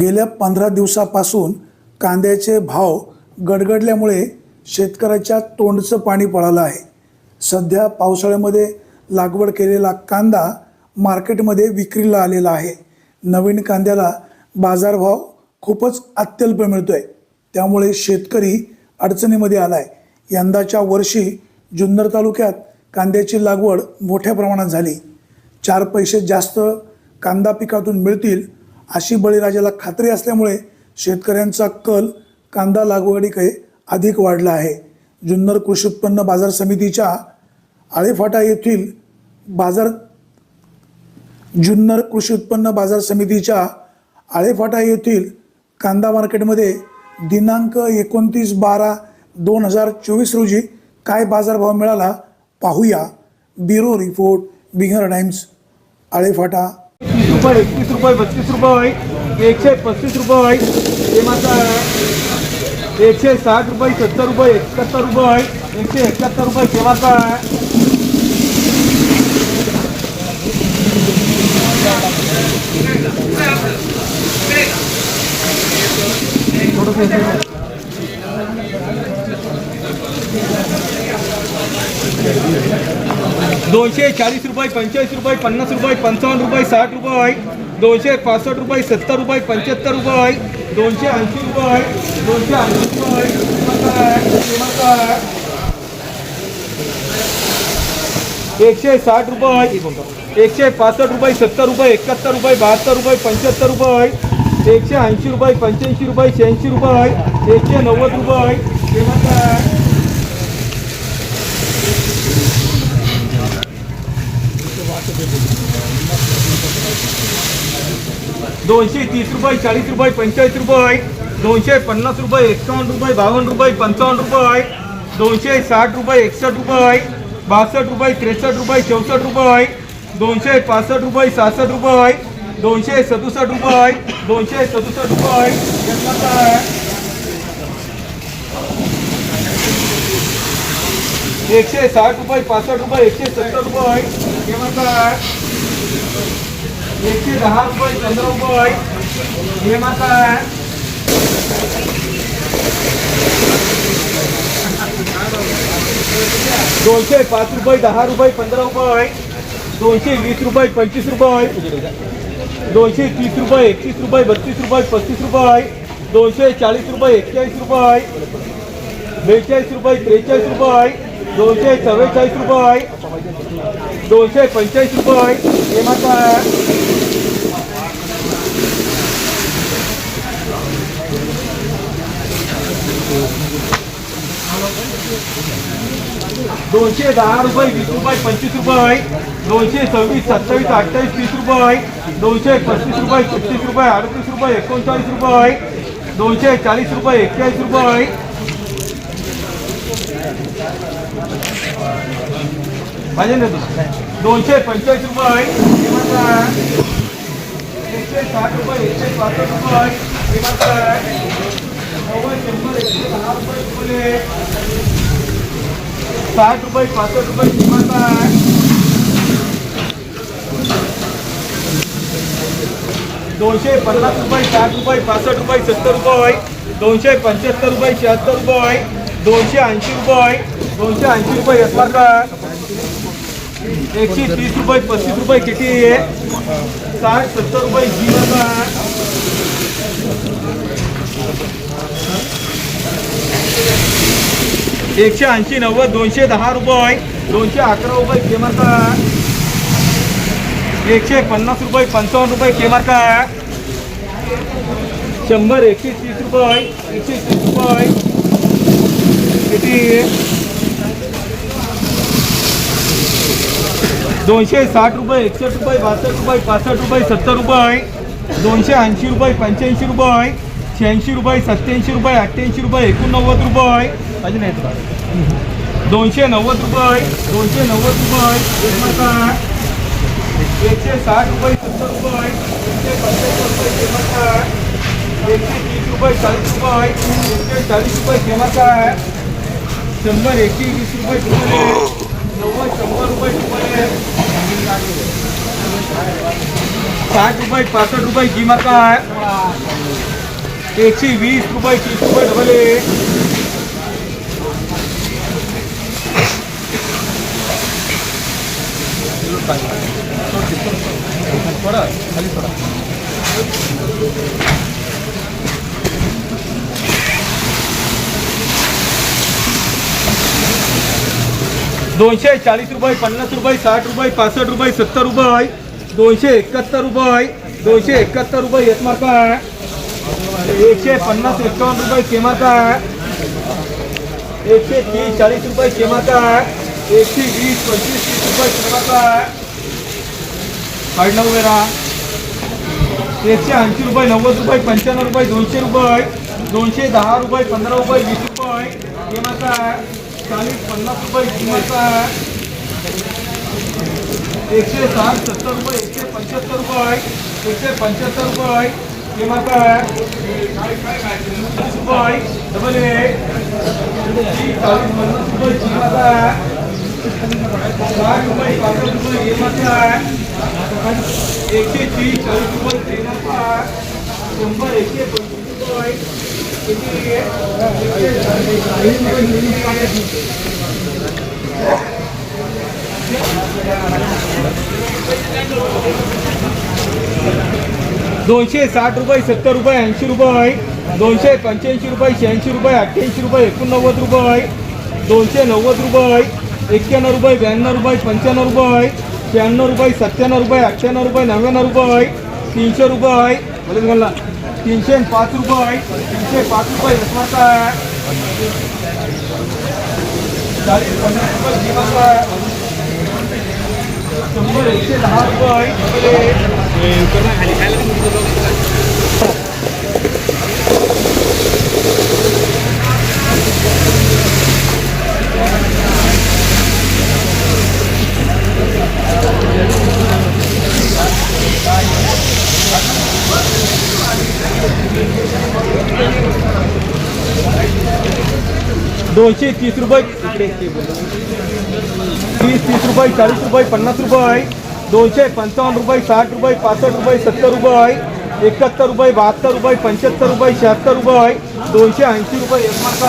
गेल्या पंधरा दिवसापासून कांद्याचे भाव गडगडल्यामुळे शेतकऱ्याच्या तोंडचं पाणी पळालं आहे. सध्या पावसाळ्यामध्ये लागवड केलेला कांदा मार्केटमध्ये विक्रीला आलेला आहे. नवीन कांद्याला बाजारभाव खूपच अत्यल्प मिळतोय. त्यामुळे शेतकरी अडचणीमध्ये आला आहे यंदाच्या वर्षी जुन्नर तालुक्यात कांद्याची लागवड मोठ्या प्रमाणात झाली. चार पैसे जास्त कांदा पिकातून मिळतील अशी बळीराजाला खात्री असल्यामुळे शेतकऱ्यांचा कल कांदा लागवडीकडे अधिक वाढला आहे. जुन्नर कृषी उत्पन्न बाजार समितीच्या आळेफाटा येथील बाजार जुन्नर कृषी उत्पन्न बाजार समितीच्या आळेफाटा येथील कांदा मार्केटमध्ये दिनांक एकोणतीस बारा दोन हजार चोवीस रोजी काय बाजारभाव मिळाला पाहूया. ब्युरो रिपोर्ट बिगर टाइम्स आळेफाटा. तीस रुपये एकतीस रुपये बत्तीस रुपये होईल. एकशे पस्तीस रुपये होईल. हे माझं एकशे साठ रुपये सत्तर रुपये एकाहत्तर रुपये होईल. एकशे एकाहत्तर रुपये केव्हाचा आहे. थोडंसं दोनशे चाळीस रुपये, पंचेचाळीस रुपये, पन्नास रुपये, पंचावन्न रुपये, साठ रुपये दोनशे पासष्ट रुपये, सत्तर रुपये, पंच्याहत्तर रुपये दोनशे ऐंशी रुपये दोनशे रुपये एकशे साठ रुपये एकशे पासष्ट रुपये, सत्तर रुपये, एकाहत्तर रुपये, बहात्तर रुपये, पंच्याहत्तर रुपये एकशे ऐंशी रुपये, पंच्याऐंशी रुपये, शहाऐंशी रुपये एकशे नव्वद रुपये आहे. दोनशे तीस रुपये, चाळीस रुपये पंचेचाळीस रुपये, दोनशे पन्नास रुपये एकावन्न रुपये, बावन्न रुपये, पंचावन्न रुपये, दोनशे साठ रुपये, एकसष्ट रुपये, बासष्ट रुपये, त्रेसष्ट रुपये, चौसष्ट रुपये, दोनशे पासष्ट रुपये, सहासष्ट रुपये, दोनशे सदुसष्ट रुपये, दोनशे सदुसष्ट रुपये एकशे साठ रुपये, पासष्ट रुपये, एकशे सत्तर रुपये एकशे दहा रुपये पंधरा रुपये हे माता आहे दोनशे पाच रुपये, दहा रुपये, पंधरा रुपये, दोनशे वीस रुपये, पंचवीस रुपये, दोनशे तीस रुपये, एकतीस रुपये, बत्तीस रुपये, पस्तीस रुपये, दोनशे चाळीस रुपये एक्केचाळीस रुपये, बेचाळीस रुपये, त्रेचाळीस रुपये, दोनशे चव्वेचाळीस रुपये, दोनशे पंचेचाळीस रुपये हे माता दोनशे दहा रुपये, वीस रुपये, पंचवीस रुपये दोनशे सव्वीस, सत्तावीस, अठ्ठावीस, तीस रुपये दोनशे पस्तीस रुपये छत्तीस रुपये, अडतीस रुपये, एकोणचाळीस रुपये दोनशे चाळीस रुपये एक्केचाळीस रुपये माझे ना दोनशे पंचेचाळीस रुपये आहे. एकशे साठ रुपये, एकशे पासष्ट रुपये आहे. शंभर, एकशे दहा रुपये साठ रुपये पासष्ट रुपये किंमत आहे. दोनशे पन्नास रुपये साठ रुपये पासष्ट रुपये सत्तर रुपये दोनशे पंच्याहत्तर रुपये शहात्तर रुपये दोनशे ऐंशी रुपये दोनशे ऐंशी रुपये असला का एकशे तीस रुपये पस्तीस रुपये किती आहे? साठ सत्तर रुपये जीवन आहे. एकशे ऐंशी नव्वद दोनशे दहा रुपये. दोनशे अकरा रुपये किंमत एकशे पन्नास रुपये पंचावन्न रुपये किंमत शंभर एकशे तीस रुपये एकशे तीस रुपये. किती? दोनशे साठ रुपये एकसष्ट रुपये बासष्ट रुपये पासष्ट रुपये सत्तर रुपये. दोनशे ऐंशी रुपये पंच्याऐंशी रुपये. शहाऐंशी रुपये सत्याऐंशी रुपये अठ्ठ्याऐंशी रुपये एकोणनव्वद रुपये. का दोनशे नव्वद रुपये, दोनशे नव्वद रुपये, एकशे साठ रुपये, सत्तर रुपये, एकशे पंच्याहत्तर रुपये किंमत. एकशे तीस रुपये, चाळीस रुपये, एकशे चाळीस रुपये किंमत आहे शंभर, एकशे वीस रुपये नव्वद, शंभर रुपये साठ रुपये, पासष्ट रुपये मार्का आहे एकशे वीस रुपये, तीस रुपये डबल दोनशे चाळीस रुपये, पन्नास रुपये, साठ रुपये, पासष्ट रुपये, सत्तर रुपये. दोनशे एकाहत्तर रुपये, दोनशे एकाहत्तर रुपये एक मार्का आहे. एकशे पन्नास, एकावन्न रुपये के मार्का आहे. एकशे तीस, चाळीस रुपये के मार्का आहे. एकशे वीस, पंचवीस, तीस रुपये के मार्का आहे. काढणं वेळा एकशे ऐंशी रुपये, नव्वद रुपये, पंच्याण्णव रुपये, दोनशे रुपये. दोनशे दहा रुपये, पंधरा रुपये, वीस रुपये. किंमत आहे. चाळीस पन्नास रुपये किंमत आहे एकशे साठ सत्तर रुपये एकशे पंच्याहत्तर रुपये एकशे पंच्याहत्तर रुपये किंमत आहे तीस रुपये डबल एक चाळीस पन्नास रुपये किंमत आहे साठ रुपये पासष्ट रुपये किंमत आहे एकशे तीस चाळीस रुपये किंमत आहे शंभर एकशे पंचवीस रुपये दोनशे साठ रुपये सत्तर रुपये ऐंशी रुपये दोनशे पंच्याऐंशी रुपये शहाऐंशी रुपये अठ्ठ्याऐंशी रुपये एकोणनव्वद रुपये दोनशे नव्वद रुपये एक्क्याण्णव रुपये ब्याण्णव रुपये पंच्याण्णव रुपये शहाण्णव रुपये सत्त्याण्णव रुपये अठ्ठ्याण्णव रुपये नव्याण्णव रुपये तीनशे रुपये बोलेच तीनशे पाच रुपये तीनशे पाच रुपये रसमाचा आहे. चाळीस पन्नास रुपये जीवाचा आहे. शंभर एकशे दहा रुपये दोनशे तीस रुपये. तीस तीस रुपये चाळीस रुपये पन्नास रुपये. दोनशे पंचावन्न रुपये साठ रुपये पासष्ट रुपये सत्तर रुपये. एकाहत्तर रुपये बहात्तर रुपये पंच्याहत्तर रुपये शहात्तर रुपये. दोनशे ऐंशी रुपये एक मार्क